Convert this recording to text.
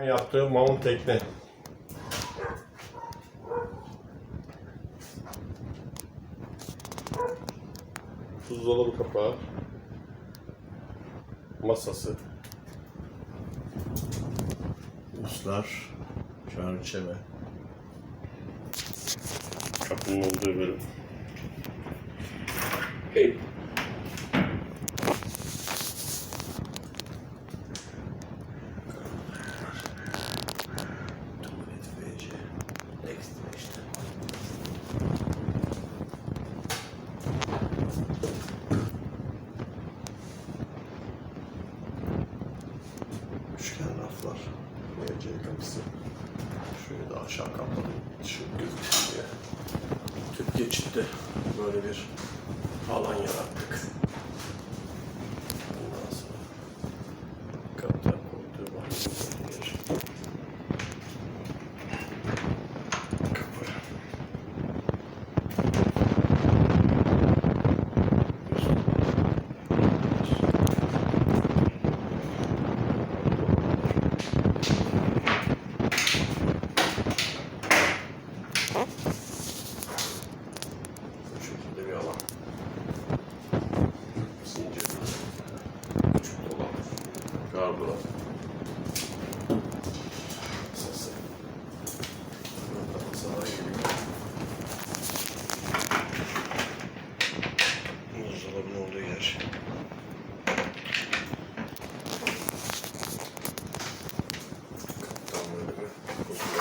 Ben yaptığım mount tekne. Buzdolabı kapağı. Masası. Uslar. Çerçeve. Kapının olduğu bölüm. Hey. Üçgen raflar. WC kapısı. Şöyle de aşağı kapalı. Işık gözüksün diye. Tüp geçitte böyle bir alan yarattık. Bu şekilde bir alan. Zincir. Küçük dolap. Gardırop. Sası. Burada sanayi gibi. Buzdolabının olduğu yer. Kaptan bölümü. Buzdolabı.